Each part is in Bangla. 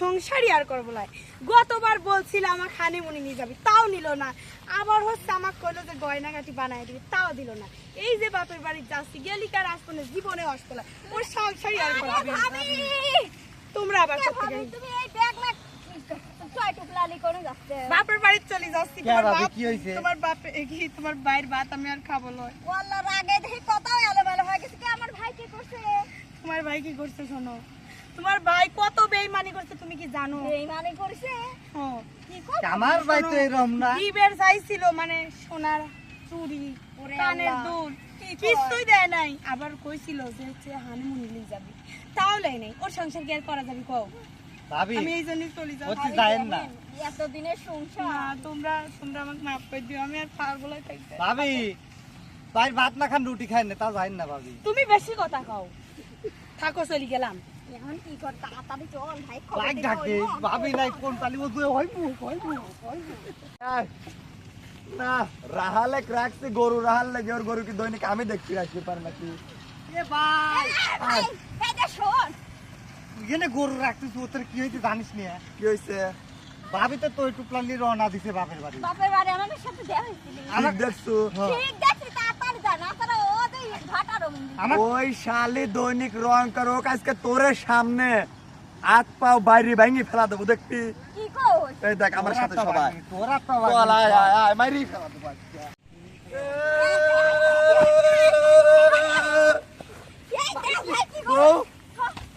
সংসারই আর করব লাই গতবার বলছিল আমার খানে মনে নিয়ে যাবি তাও নিল না। আবার হচ্ছে আমার কইলো যে গয়নাগাটি বানায় দিবি তাও দিল না। এই যে বাপের বাড়ি যাচ্ছি গেলিকার আসব না জীবনে আসব না। ওর সংসারই আর করব তোমরা আবার করতে গেলে। তুমি এই ব্যাগ বাপের বাড়ি চলে যাচ্ছি তোমার বাপ কি হইছে? তোমার বাপ কি তোমার ভাত আমি আর খাব ওয়াল্লাহ রাগে দেখি কথাও এলোমেলো হয়ে গেছে। কি আমার ভাই কি করছে? তোমার ভাই কি করছে শোনো? তোমার ভাই কত বেইমানি করছে তুমি কি জানো? বেইমানি করছে? হ্যাঁ। আমার ভাই তো এরকম না। চাইছিল মানে সোনার চুড়ি ওরে কানের দুল কিছুই দেয় নাই। আবার কইছিল যে হচ্ছে হানিমুন নিয়ে যাবি। তাও লেই নাই। ওর সংসার কি আর করা যাবে কও? ভাবি আমি এই জন্যই চলে যাব। অতি যায়েন না। এতদিনের সংসার। তোমরা তোমরা আমাকে মাফ করে দিও। আমি আর পারব না। ভাবি ভাই ভাত না খান রুটি খাই না তা যাই না ভাবি। তুমি বেশি কথা কও। থাকো চলে গেলাম। এখন কি কর তাড়াতাড়ি চল ভাই বাইক দিতে ভাবি নাই কোন তালিব দুয়ে হইবো হইবো। হইবো না রাহালে রাখছে গরু রাহাল লাগে ওর গরু কি দৈনিক আমি দেখতে রাখতে পারি নাকি? এ ভাই শোন। গরু রাখতেছ ওদের কি হইতে জানিস নি? কি হয়েছে? ভাবি তো তোর টুকলালি রওনা দিছে বাপের বাড়ি। বাপের বাড়ি আমাদের সাথে দেখছ? হ্যাঁ। ঠিক দেখছি তাড়াতাড়ি যা না তারা ও যে ঘাটা রঙিন আমার ওই শালি দৈনিক রং করো আজকে তোরের সামনে হাত পাও বাইরে ভাঙি ফেলা দেবো দেখবি? এই দেখ আমার সাথে সবাই। তোরা ফেলা দেবো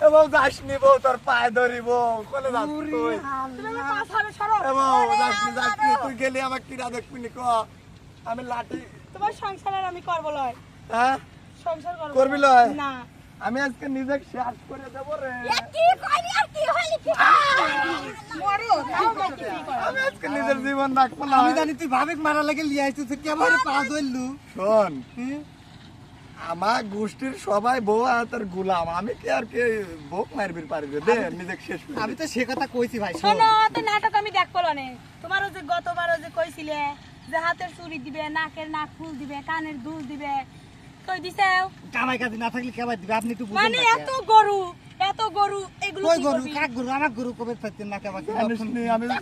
এবং তোর পায়ে ধরিব কোলে যাস তুই। তুই গেলি আমার কিরা দেখবি নি ক? আমি লাঠি তোমার সংসার আমি করব লয়। হ্যাঁ? সংসার করব। করবি না। লয়? না। আমি আজকে নিজে শেষ করে দেবো রে। কি কইলি আর কি হইলি কি? মরো? আমি আজকে নিজের জীবন রাখব না। আমি জানি তুই ভাবিক মারা লাগে লিয়ে আইছিস তুই কেমন পা ধরলু? শোন আমার গোষ্ঠীর সবাই বউ আর তোর গুলাম। আমি কি আর কে বউ মারবির পারবে দে নিজে শেষ করে আমি। তো সে কথা কইছি ভাই শোন। তো নাটক আমি দেখব না। তোমারও যে গতবারও যে কইছিলে যে হাতের চুড়ি দিবে নাকের নাক ফুল দিবে কানের দুল দিবে কই দিছে কামাই কাজে না থাকলে কেবার দিবে আপনি একটু বুঝেন মানে এত গরু এত গরু এগুলো কই গরু? কাক গরু? আমার গরু কবে থাকতেন না নি, আমি না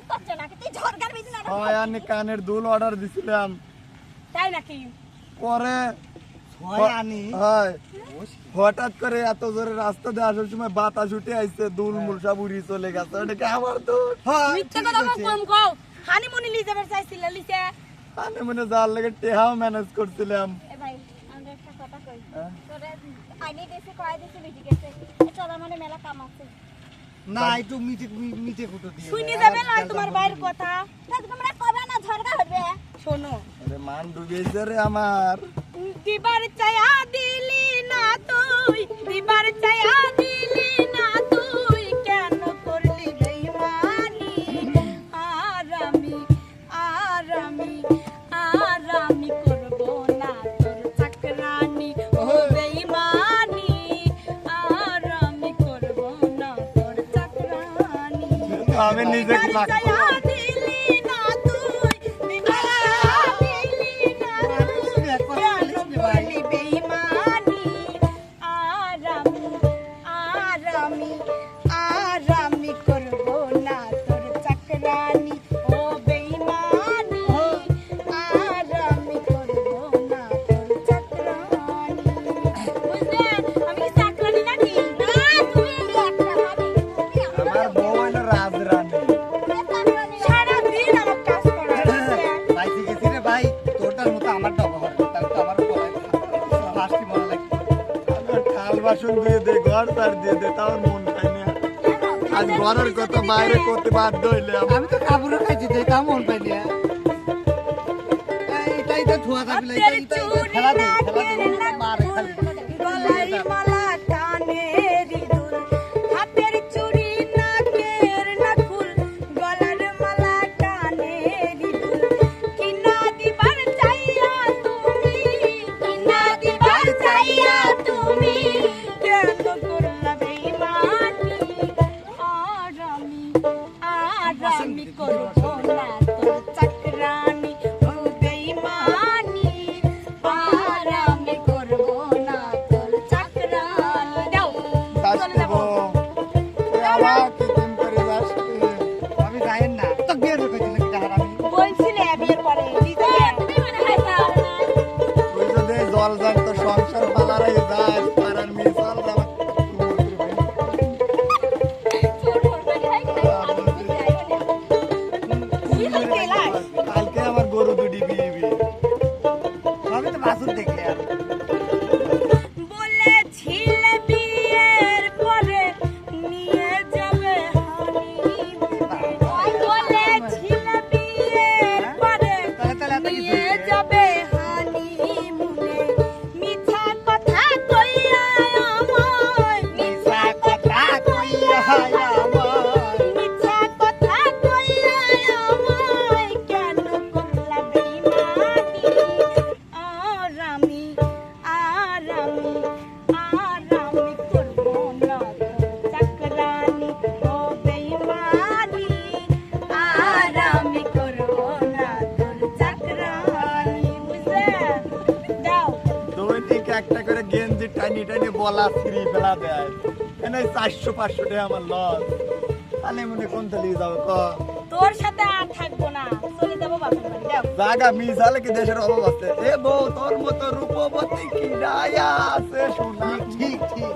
হয় আমি কানের দুল অর্ডার দিছিলাম। তাই নাকি? পরে হয় হঠাৎ করে এত জোরে রাস্তা দিয়ে আসার সময় বাতাস উঠে আইছে দুল মুল সব উড়ি চলে গেছে। ওটা কি আমার দুল? হয় মিথ্যা কথা কম কম কও। হানিমুনি লিয়ে যাবার চাইছিল লিছে। আমি মনে যার লেগে টেহাও ম্যানেজ করছিলাম এ ভাই আমরা একটা কথা কই? তোরে আইনি দিছে কয় দিছে বেশি গেছে চল মানে মেলা কাম আছে। না একটু মিটে মিটে কুটো দিয়ে শুনে যাবে না তোমার বাইরের কথা। না তোমরা কবে না ঝরকা হবে? শোনো। আরে মান ডুবেছে রে আমার। দিবার চায়া দিলি না তুই দিবার চায়া हमें नहीं लाख দিয়ে দে ঘর তার দিয়ে দে তাও মন পাই না। আজ ঘরের কথা বাইরে করতে বাধ্য হইলে আমি তো কাপড় খাইছি তাই তা মন পাই না। এটাই তো ধোয়া যাবে চল যাক তো সংসার পালারাই যাস পাড়ার মেয়ে চল কালকে আমার গরু দুটি বিয়ে বিয়ে। আমি তো বাসুর দেখলে আর। টানি টানি বলা ফ্রি ফেলা দেয়। এনে চারশো পাঁচশো টাকা আমার লস। তাহলে মনে কোন তালিয়ে যাব ক? তোর সাথে আর থাকব না। চলে যাব বাপের বাড়ি। যাও জাগা মিস কি দেশের অভাব আছে? এ বউ তোর মতো রূপবতী কি আছে শোনা ঠিক ঠিক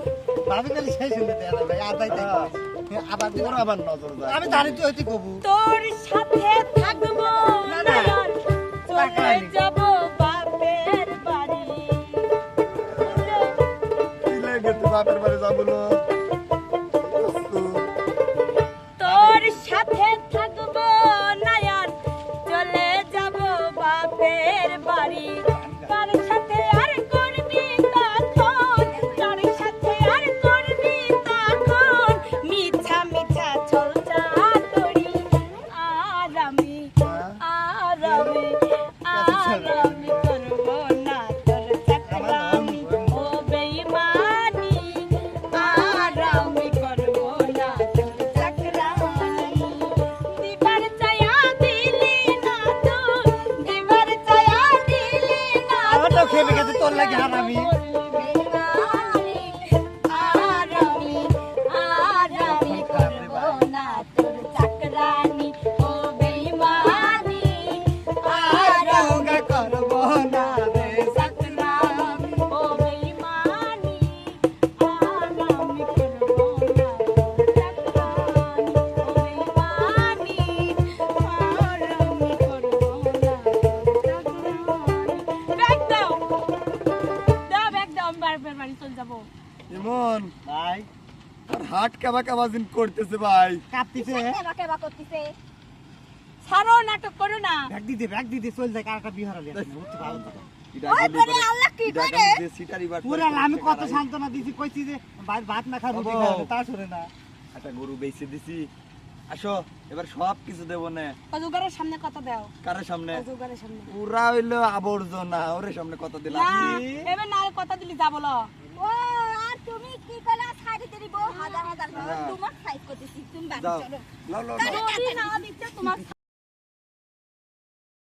ভাবি সেই শুনতে দেয় না ভাই আদায় তাই হ্যাঁ। আবার দিব আবার নজর যায়। আমি জানি তুই হইতে কবু। তোর সাথে থাকব না, না। চলে তাকালি। লাগে হারামি হাট কাবা কাবা দিন করতেছে ভাই। কাঁপতিছে? কেবা কেবা করতেছে ছাড়ো নাটক করো না। ব্যাগ দিতে ব্যাগ দিতে চল যায় কারটা বিহার আলে উঠতে ভালো তো ওই করে আল্লাহ কি করে? পুরা আমি কত সান্ত্বনা দিছি কইছি যে ভাত ভাত না খাব তা শুনে না। একটা গরু বেচে দিছি। আসো এবার সব কিছু দেবো না। অজগরের সামনে কথা দাও। কারের সামনে? অজগরের সামনে। পুরা হইল আবর্জনা ওরে সামনে কত দিলাম। এবার না কথা দিলি যা বলো। ও আর তুমি কি করে শাড়ি তেরি বউ হাজার হাজার হ্যাঁ। তোমার সাইজ করতেছি। তুমি বাড়ি চলো। তোমার